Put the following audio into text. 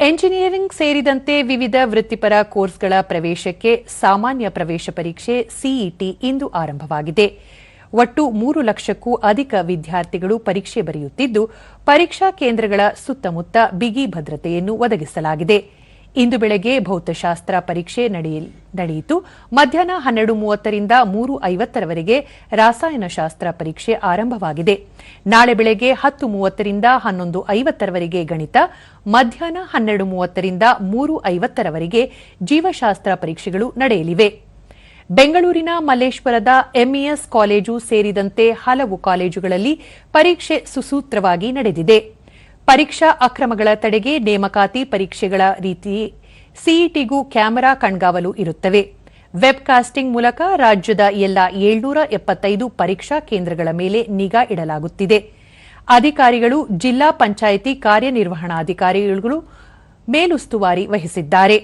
Engineering ಸೇರಿದಂತೆ ವಿವಿಧ ವೃತ್ತಿಪರ ಕೋರ್ಸ್ಗಳ ಪ್ರವೇಶಕ್ಕೆ ಸಾಮಾನ್ಯ ಪ್ರವೇಶ ಪರೀಕ್ಷೆ ಸಿಇಟಿ ಇಂದು ಆರಂಭವಾಗಿದೆ. ಒಟ್ಟು ಮೂರು ಲಕ್ಷಕ್ಕೂ ಅಧಿಕ ವಿದ್ಯಾರ್ಥಿಗಳು ಪರೀಕ್ಷೆ ಬರೆಯುತ್ತಿದ್ದು, ಪರೀಕ್ಷಾ ಕೇಂದ್ರಗಳ ಸುತ್ತಮುತ್ತ ಬಿಗಿ ಭದ್ರತೆಯನ್ನು ಒದಗಿಸಲಾಗಿದೆ. ಇಂದು ಬೆಳಗ್ಗೆ ಭೌತಶಾಸ್ತ್ರ ಪರೀಕ್ಷೆ ನಡೆಯಿತು. ಮಧ್ಯಾಹ್ನ ಹನ್ನೆರಡು ಮೂವತ್ತರಿಂದ ಮೂರು ಐವತ್ತರವರೆಗೆ ರಾಸಾಯನಶಾಸ್ತ್ರ ಪರೀಕ್ಷೆ ಆರಂಭವಾಗಿದೆ. ನಾಳೆ ಬೆಳಗ್ಗೆ ಹತ್ತು ಮೂವತ್ತರಿಂದ ಹನ್ನೊಂದು ಐವತ್ತರವರೆಗೆ ಗಣಿತ, ಮಧ್ಯಾಹ್ನ ಹನ್ನೆರಡು ಮೂವತ್ತರಿಂದ ಮೂರು ಐವತ್ತರವರೆಗೆ ಜೀವಶಾಸ್ತ್ರ ಪರೀಕ್ಷೆಗಳು ನಡೆಯಲಿವೆ. ಬೆಂಗಳೂರಿನ ಮಲ್ಲೇಶ್ವರದ ಎಂಇಎಸ್ ಕಾಲೇಜು ಸೇರಿದಂತೆ ಹಲವು ಕಾಲೇಜುಗಳಲ್ಲಿ ಪರೀಕ್ಷೆ ಸುಸೂತ್ರವಾಗಿ ನಡೆದಿದೆ. ಪರೀಕ್ಷಾ ಅಕ್ರಮಗಳ ತಡೆಗೆ ನೇಮಕಾತಿ ಪರೀಕ್ಷೆಗಳ ರೀತಿ ಸಿಇಟಿಗೂ ಕ್ಯಾಮೆರಾ ಕಣ್ಗಾವಲು ಇರುತ್ತವೆ. ವೆಬ್ಕಾಸ್ಟಿಂಗ್ ಮೂಲಕ ರಾಜ್ಯದ ಎಲ್ಲ ಏಳ್ನೂರ ಎಪ್ಪತ್ತೈದು ಪರೀಕ್ಷಾ ಕೇಂದ್ರಗಳ ಮೇಲೆ ನಿಗಾ ಇಡಲಾಗುತ್ತಿದೆ. ಅಧಿಕಾರಿಗಳು, ಜಿಲ್ಲಾ ಪಂಚಾಯಿತಿ ಕಾರ್ಯನಿರ್ವಹಣಾಧಿಕಾರಿಗಳು ಮೇಲುಸ್ತುವಾರಿ ವಹಿಸಿದ್ದಾರೆ.